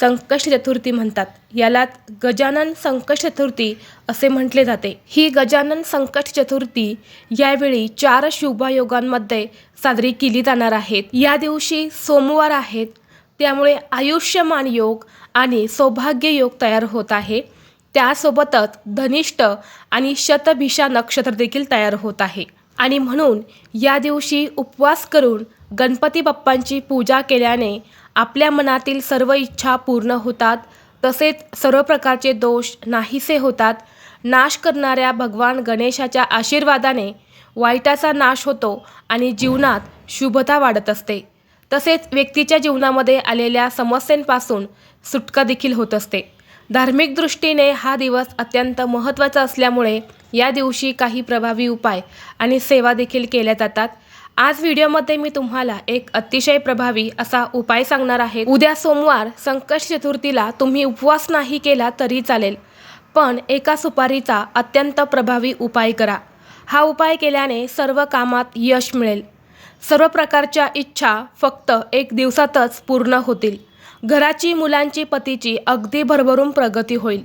संकष्ट चतुर्थी म्हणतात. यालाच गजानन संकष्ट चतुर्थी असे म्हटले जाते. ही गजानन संकष्ट चतुर्थी यावेळी चार शुभयोगांमध्ये साजरी केली जाणार आहेत. या दिवशी सोमवार आहेत. त्यामुळे आयुष्यमान योग आणि सौभाग्य योग तयार होत आहे. त्यासोबतच धनिष्ठ आणि शतभिषा नक्षत्र देखील तयार होत आहे. आणि म्हणून या दिवशी उपवास करून गणपती बाप्पांची पूजा केल्याने आपल्या मनातील सर्व इच्छा पूर्ण होतात तसेच सर्व प्रकारचे दोष नाहीसे होतात. नाश करणाऱ्या भगवान गणेशाच्या आशीर्वादाने वाईटाचा नाश होतो आणि जीवनात शुभता वाढत असते. तसेच व्यक्तीच्या जीवनामध्ये आलेल्या समस्यांपासून सुटका देखील होत असते. धार्मिक दृष्टीने हा दिवस अत्यंत महत्त्वाचा असल्यामुळे या दिवशी काही प्रभावी उपाय आणि सेवा देखील केल्या जातात. आज व्हिडिओमध्ये मी तुम्हाला एक अतिशय प्रभावी असा उपाय सांगणार आहे. उद्या सोमवार संकष्ट चतुर्थीला तुम्ही उपवास नाही केला तरी चालेल पण एका सुपारीचा अत्यंत प्रभावी उपाय करा. हा उपाय केल्याने सर्व कामात यश मिळेल. सर्व प्रकारच्या इच्छा फक्त एक दिवसातच पूर्ण होतील. घराची मुलांची पतीची अगदी भरभरून प्रगती होईल.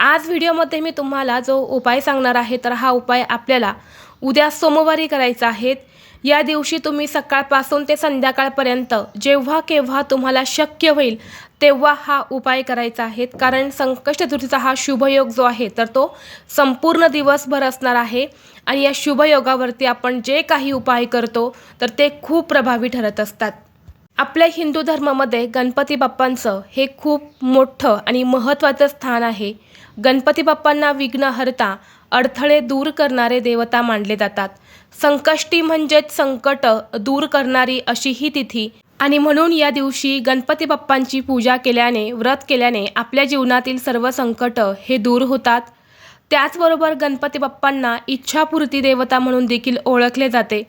आज व्हिडिओमध्ये मी तुम्हाला जो उपाय सांगणार आहे तर हा उपाय आपल्याला उद्या सोमवारी करायचा आहे. या दिवशी तुम्ही सकाळपासून ते संध्याकाळपर्यंत जेव्हा केव्हा तुम्हाला शक्य होईल तेव्हा हा उपाय करायचा आहे. कारण संकष्ट चतुर्थीचा हा शुभयोग जो आहे तर तो संपूर्ण दिवसभर असणार आहे. आणि या शुभयोगावरती आपण जे काही उपाय करतो तर ते खूप प्रभावी ठरत असतात. आपल्या हिंदू धर्मामध्ये गणपती बाप्पांचं हे खूप मोठं आणि महत्त्वाचं स्थान आहे. गणपती बाप्पांना विघ्नहर्ता अडथळे दूर करणारे देवता मानले जातात. संकष्टी म्हणजेच संकट दूर करणारी अशी ही तिथी. आणि म्हणून या दिवशी गणपती बाप्पांची पूजा केल्याने व्रत केल्याने आपल्या जीवनातील सर्व संकट हे दूर होतात. त्याचबरोबर गणपती बाप्पांना इच्छापूर्ती देवता म्हणून देखील ओळखले जाते.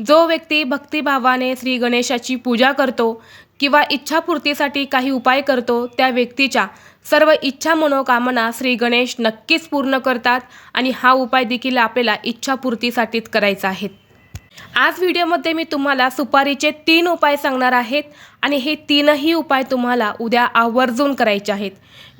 जो व्यक्ती भक्तिभावाने श्री गणेशाची पूजा करतो किंवा इच्छापूर्तीसाठी काही उपाय करतो त्या व्यक्तीच्या सर्व इच्छा मनोकामना श्री गणेश नक्कीच पूर्ण करतात आणि हा उपाय देखील आपल्याला इच्छापूर्तीसाठीच करायचा आहे. आज व्हिडिओमध्ये मी तुम्हाला सुपारीचे तीन उपाय सांगणार आहेत आणि हे तीनही उपाय तुम्हाला उद्या आवर्जून करायचे आहेत.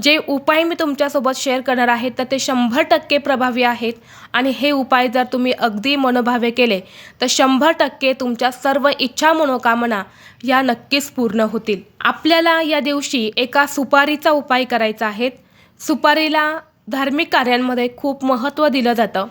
जे उपाय मी तुमच्यासोबत शेअर करणार आहे तर ते शंभर टक्के प्रभावी आहेत. आणि हे उपाय जर तुम्ही अगदी मनोभावे केले तर शंभर टक्के तुमच्या सर्व इच्छा मनोकामना या नक्कीच पूर्ण होतील. आपल्याला या दिवशी एका सुपारीचा उपाय करायचा आहे. सुपारीला धार्मिक कार्यांमध्ये खूप महत्त्व दिलं जातं.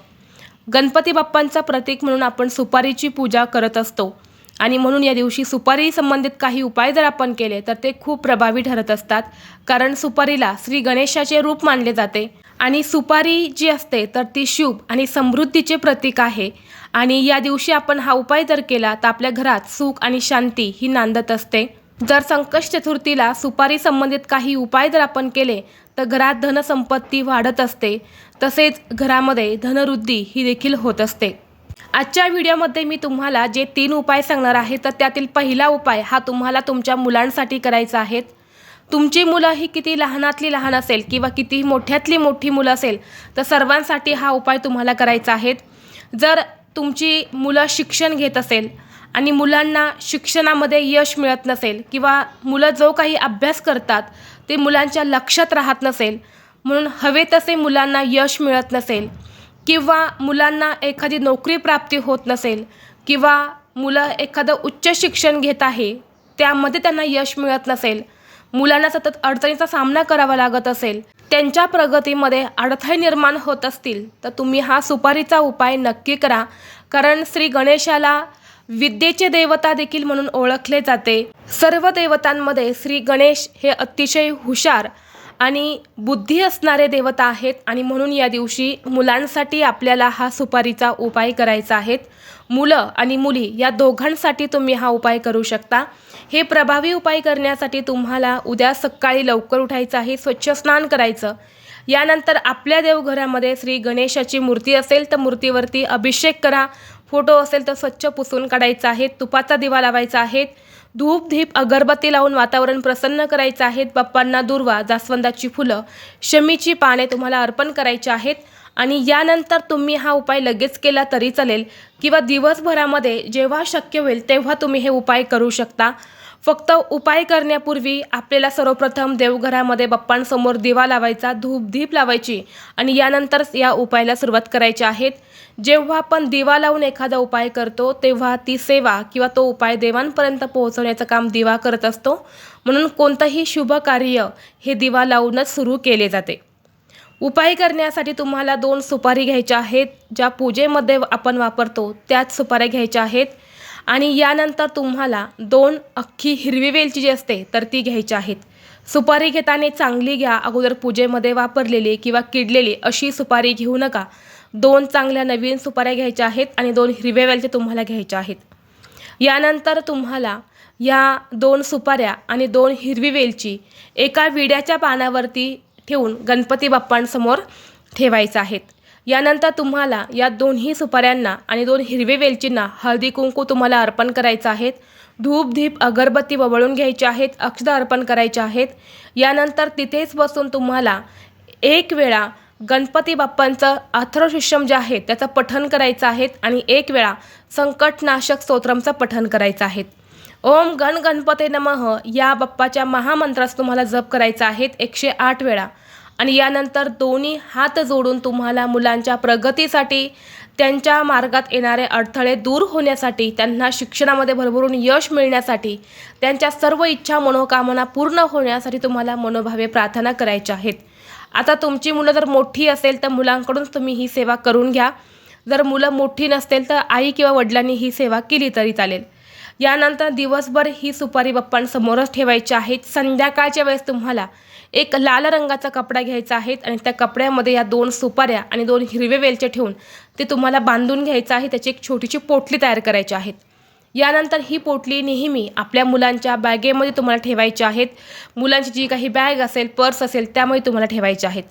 गणपती बाप्पांचा प्रतीक म्हणून आपण सुपारीची पूजा करत असतो. आणि म्हणून या दिवशी सुपारी संबंधित काही उपाय जर आपण केले तर ते खूप प्रभावी ठरत असतात. कारण सुपारीला श्री गणेशाचे रूप मानले जाते. आणि सुपारी जी असते तर ती शुभ आणि समृद्धीचे प्रतीक आहे. आणि या दिवशी आपण हा उपाय जर केला तर आपल्या घरात सुख आणि शांती ही नांदत असते. जर संकष्ट चतुर्थीला सुपारी संबंधित काही उपाय जर आपण केले तर घरात धनसंपत्ती वाढत असते तसेच घरामध्ये धनवृद्धी ही देखील होत असते. आजच्या व्हिडिओमध्ये मी तुम्हाला जे तीन उपाय सांगणार आहे तर त्यातील पहिला उपाय हा तुम्हाला तुमच्या मुलांसाठी करायचा आहे. तुमची मुलं ही किती लहानातली लहान असेल किंवा किती मोठ्यातली मोठी मुलं असेल तर सर्वांसाठी हा उपाय तुम्हाला करायचा आहे. जर तुमची मुलं शिक्षण घेत असेल आणि मुलांना शिक्षणामध्ये यश मिळत नसेल किंवा मुलं जो काही अभ्यास करतात ते मुलांच्या लक्षात राहत नसेल. म्हणून हवे तसे मुलांना यश मिळत नसेल. किंवा मुलांना एखादी नोकरी प्राप्ती होत नसेल. किंवा मुलं एखादं उच्च शिक्षण घेत आहे त्यामध्ये त्यांना यश मिळत नसेल. मुलांना सतत अडचणीचा सामना करावा लागत असेल. त्यांच्या प्रगतीमध्ये अडथळे निर्माण होत असतील तर तुम्ही हा सुपारीचा उपाय नक्की करा. कारण श्री गणेशाला विद्येचे देवता देखील म्हणून ओळखले जाते. सर्व देवतांमध्ये श्री गणेश हे अतिशय हुशार आणि बुद्धी असणारे देवता आहेत आणि म्हणून या दिवशी मुलांसाठी आपल्याला हा सुपारीचा उपाय करायचा आहे मुलं आणि मुली या दोघांसाठी तुम्ही हा उपाय करू शकता. हे प्रभावी उपाय करण्यासाठी तुम्हाला उद्या सकाळी लवकर उठायचं आहे स्वच्छ स्नान करायचं. यानंतर आपल्या देवघरामध्ये श्री गणेशाची मूर्ती असेल तर मूर्तीवरती अभिषेक करा. फोटो असेल तर स्वच्छ पुसून काढायचा आहे तुपाचा दिवा लावायचा आहे धूप धीप अगरबत्ती लावून वातावरण प्रसन्न करायचं आहे बाप्पांना दुर्वा जास्वंदाची फुलं शमीची पाने तुम्हाला अर्पण करायची आहेत. आणि यानंतर तुम्ही हा उपाय लगेच केला तरी चालेल. किंवा दिवसभरामध्ये जेव्हा शक्य होईल तेव्हा तुम्ही हे उपाय करू शकता. फक्त उपाय करण्यापूर्वी आपल्याला सर्वप्रथम देवघरामध्ये बाप्पांसमोर दिवा लावायचा धूप धीप लावायची आणि यानंतर या उपायाला सुरुवात करायची आहेत. जेव्हा आपण दिवा लावून एखादा उपाय करतो तेव्हा ती सेवा किंवा तो उपाय देवांपर्यंत पोहोचवण्याचं काम दिवा करत असतो. म्हणून कोणतंही शुभ कार्य हे दिवा लावूनच सुरू केले जाते. उपाय करण्यासाठी तुम्हाला दोन सुपारी घ्यायच्या आहेत. ज्या पूजेमध्ये आपण वापरतो त्याच सुपाऱ्या घ्यायच्या आहेत. आणि यानंतर तुम्हाला दोन अख्खी हिरवी वेलची जी असते तर ती घ्यायची आहेत. सुपारी घेताना चांगली घ्या अगोदर पूजेमध्ये वापरलेली किंवा किडलेली अशी सुपारी घेऊ नका. दोन चांगल्या नवीन सुपाऱ्या घ्यायच्या आहेत आणि दोन हिरव्या वेलच्या तुम्हाला घ्यायच्या आहेत. यानंतर तुम्हाला या दोन सुपाऱ्या आणि दोन हिरवी वेलची एका विड्याच्या पानावरती ठेवून गणपती बाप्पांसमोर ठेवायचं आहेत. यानंतर तुम्हाला या दोन्ही सुपाऱ्यांना आणि दोन हिरवे वेलचींना हळदी कुंकू तुम्हाला अर्पण करायचं आहेत. धूप धीप अगरबत्ती ववळून घ्यायचे आहेत अक्षदा अर्पण करायचे आहेत. यानंतर तिथेच बसून तुम्हाला एक वेळा गणपती बाप्पांचं अथर्वशिष्यम जे आहे त्याचं पठण करायचं आहे आणि एक वेळा संकटनाशक स्तोत्रमचं पठण करायचं आहे ओम गण गणपते नमः. या बाप्पाच्या महामंत्रास तुम्हाला जप करायचा आहेत एकशे आठ वेळा. आणि यानंतर दोन्ही हात जोडून तुम्हाला मुलांच्या प्रगतीसाठी त्यांच्या मार्गात येणारे अडथळे दूर होण्यासाठी त्यांना शिक्षणामध्ये भरभरून यश मिळण्यासाठी त्यांच्या सर्व इच्छा मनोकामना पूर्ण होण्यासाठी तुम्हाला मनोभावे प्रार्थना करायच्या आहेत. आता तुमची मुलं जर मोठी असेल तर मुलांकडून तुम्ही ही सेवा करून घ्या. जर मुलं मोठी नसतील तर आई किंवा वडिलांनी ही सेवा केली तरी चालेल. यानंतर दिवसभर ही सुपारी बाप्पांसमोरच ठेवायची आहेत. संध्याकाळच्या वेळेस तुम्हाला एक लाल रंगाचा कपडा घ्यायचा आहे आणि त्या कपड्यामध्ये या दोन सुपाऱ्या आणि दोन हिरवे वेलचे ठेवून ते तुम्हाला बांधून घ्यायचं आहे. त्याची एक छोटीशी पोटली तयार करायची आहेत यानंतर ही पोटली नेहमी आपल्या मुलांच्या बॅगेमध्ये तुम्हाला ठेवायची आहेत. मुलांची जी काही बॅग असेल पर्स असेल त्यामध्ये तुम्हाला ठेवायचे आहेत.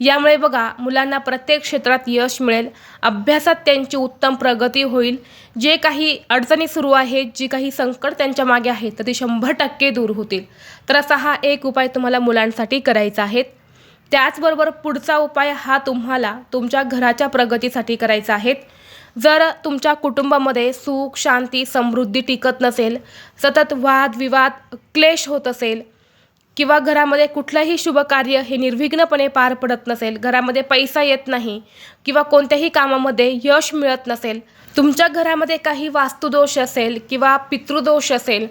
यामुळे बघा मुलांना प्रत्येक क्षेत्रात यश मिळेल. अभ्यासात त्यांची उत्तम प्रगती होईल. जे काही अडचणी सुरू आहेत जी काही संकट त्यांच्या मागे आहेत तर ते शंभर टक्के दूर होतील. तर असा हा एक उपाय तुम्हाला मुलांसाठी करायचा आहे. त्याचबरोबर पुढचा उपाय हा तुम्हाला तुमच्या घराच्या प्रगतीसाठी करायचा आहे. जर तुमच्या कुटुंबामध्ये सुख शांती समृद्धी टिकत नसेल सतत वाद विवाद क्लेश होत असेल किंवा घरामध्ये कुठलंही शुभ कार्य हे निर्विघ्नपणे पार पडत नसेल घरामध्ये पैसा येत नाही किंवा कोणत्याही कामामध्ये यश मिळत नसेल तुमच्या घरामध्ये काही वास्तुदोष असेल किंवा पितृदोष असेल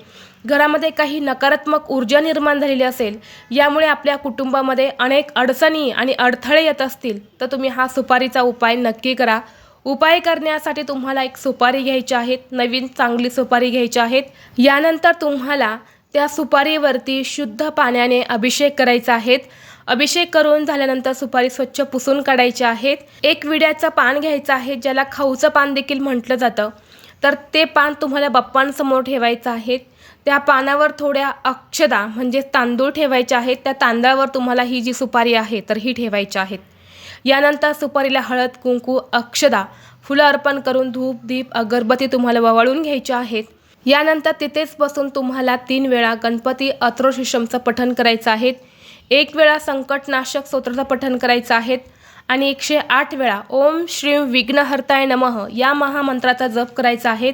घरामध्ये काही नकारात्मक ऊर्जा निर्माण झालेली असेल यामुळे आपल्या कुटुंबामध्ये अनेक अडचणी आणि अडथळे येत असतील तर तुम्ही हा सुपारीचा उपाय नक्की करा. उपाय करण्यासाठी तुम्हाला एक सुपारी घ्यायची आहेत नवीन चांगली सुपारी घ्यायची आहेत. यानंतर तुम्हाला त्या सुपारीवरती शुद्ध पाण्याने अभिषेक करायचा आहेत. अभिषेक करून झाल्यानंतर सुपारी स्वच्छ पुसून काढायची आहेत. एक विड्याचं पान घ्यायचं आहे ज्याला खाऊचं पान देखील म्हटलं जातं. तर ते पान तुम्हाला बाप्पांसमोर ठेवायचं आहे. त्या पानावर थोड्या अक्षदा म्हणजे तांदूळ ठेवायचे आहेत. त्या तांदळावर तुम्हाला ही जी सुपारी आहे तर ही ठेवायची आहेत. यानंतर सुपारीला हळद कुंकू अक्षदा फुलं अर्पण करून धूप दीप अगरबत्ती तुम्हाला ववाळून घ्यायच्या आहेत. यानंतर तिथेच बसून तुम्हाला तीन वेळा गणपती अत्रोशिषमचं पठण करायचं आहे एक वेळा संकटनाशक स्तोत्राचं पठण करायचं आहे आणि एकशे आठ वेळा ओम श्री विघ्नहर्ताय नमः या महामंत्राचा जप करायचा आहे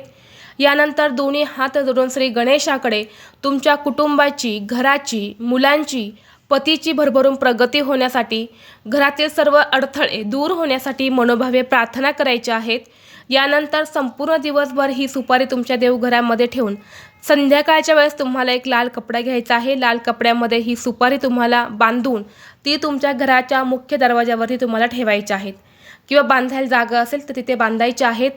यानंतर दोन्ही हात जोडून श्री गणेशाकडे तुमच्या कुटुंबाची घराची मुलांची पतीची भरभरून प्रगती होण्यासाठी घरातील सर्व अडथळे दूर होण्यासाठी मनोभावे प्रार्थना करायच्या आहेत. यानंतर संपूर्ण दिवसभर ही सुपारी तुमच्या देवघरामध्ये ठेवून संध्याकाळच्या वेळेस तुम्हाला एक लाल कपडा घ्यायचा आहे. लाल कपड्यामध्ये ही सुपारी तुम्हाला बांधून ती तुमच्या घराच्या मुख्य दरवाजावरती तुम्हाला ठेवायची आहेत. किंवा बांधायला जागा असेल तर तिथे बांधायच्या आहेत.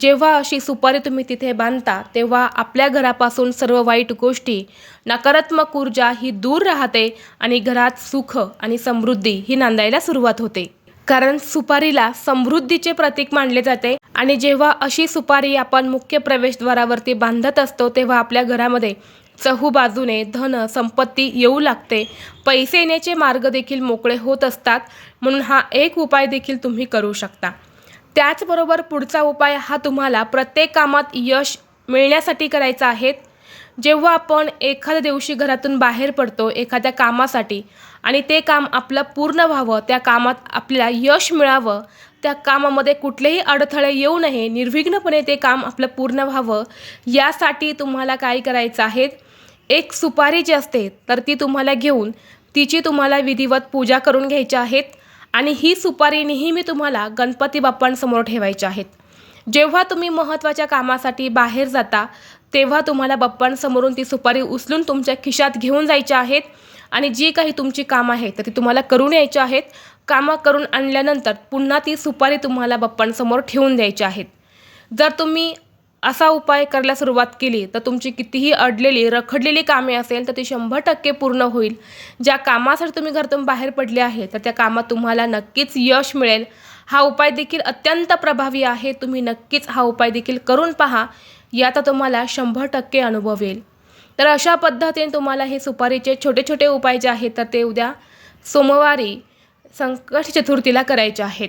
जेव्हा अशी सुपारी तुम्ही तिथे बांधता तेव्हा आपल्या घरापासून सर्व वाईट गोष्टी नकारात्मक ऊर्जा ही दूर राहते आणि घरात सुख आणि समृद्धी ही नांदायला सुरुवात होते. कारण सुपारीला समृद्धीचे प्रतीक मानले जाते आणि जेव्हा अशी सुपारी आपण मुख्य प्रवेशद्वारावरती बांधत असतो तेव्हा आपल्या घरामध्ये चहूबाजूने धन संपत्ती येऊ लागते. पैसे येण्याचे मार्ग देखील मोकळे होत असतात म्हणून हा एक उपाय देखील तुम्ही करू शकता. त्याचबरोबर पुढचा उपाय हा तुम्हाला प्रत्येक कामात यश मिळण्यासाठी करायचा आहे. जेव्हा आपण एखाद्या दिवशी घरातून बाहेर पडतो एखाद्या कामासाठी आणि ते काम आपलं पूर्ण व्हावं त्या कामात आपल्याला यश मिळावं त्या कामामध्ये कुठलेही अडथळे येऊ नये निर्विघ्नपणे ते काम आपलं पूर्ण व्हावं यासाठी तुम्हाला काय करायचं आहे? एक सुपारी जी असते तर ती तुम्हाला घेऊन तिची तुम्हाला विधिवत पूजा करून घ्यायची आहेत आणि ही सुपारी नेहमी तुम्हाला गणपती बाप्पांसमोर ठेवायची आहेत. जेव्हा तुम्ही महत्त्वाच्या कामासाठी बाहेर जाता तेव्हा तुम्हाला बाप्पांसमोरून ती सुपारी उचलून तुमच्या खिशात घेऊन जायची आहेत आणि जी काही तुमची कामं आहेत तर ती तुम्हाला करून यायची आहेत. कामं करून आणल्यानंतर पुन्हा ती सुपारी तुम्हाला बाप्पांसमोर ठेवून द्यायची आहेत. जर तुम्ही असा उपाय करायला सुरुवात केली तर तुमची कितीही अडलेली रखडलेली कामे असेल तर ती शंभर टक्के पूर्ण होईल. ज्या कामासाठी तुम्ही घरातून बाहेर पडले आहे तर त्या कामात तुम्हाला नक्कीच यश मिळेल. हा उपाय देखील अत्यंत प्रभावी आहे. तुम्ही नक्कीच हा उपाय देखील करून पहा. याचा तुम्हाला शंभर टक्के अनुभव येईल. तर अशा पद्धतीने तुम्हाला हे सुपारीचे छोटे छोटे उपाय जे आहेत तर ते उद्या सोमवारी संकट चतुर्थीला करायचे आहेत.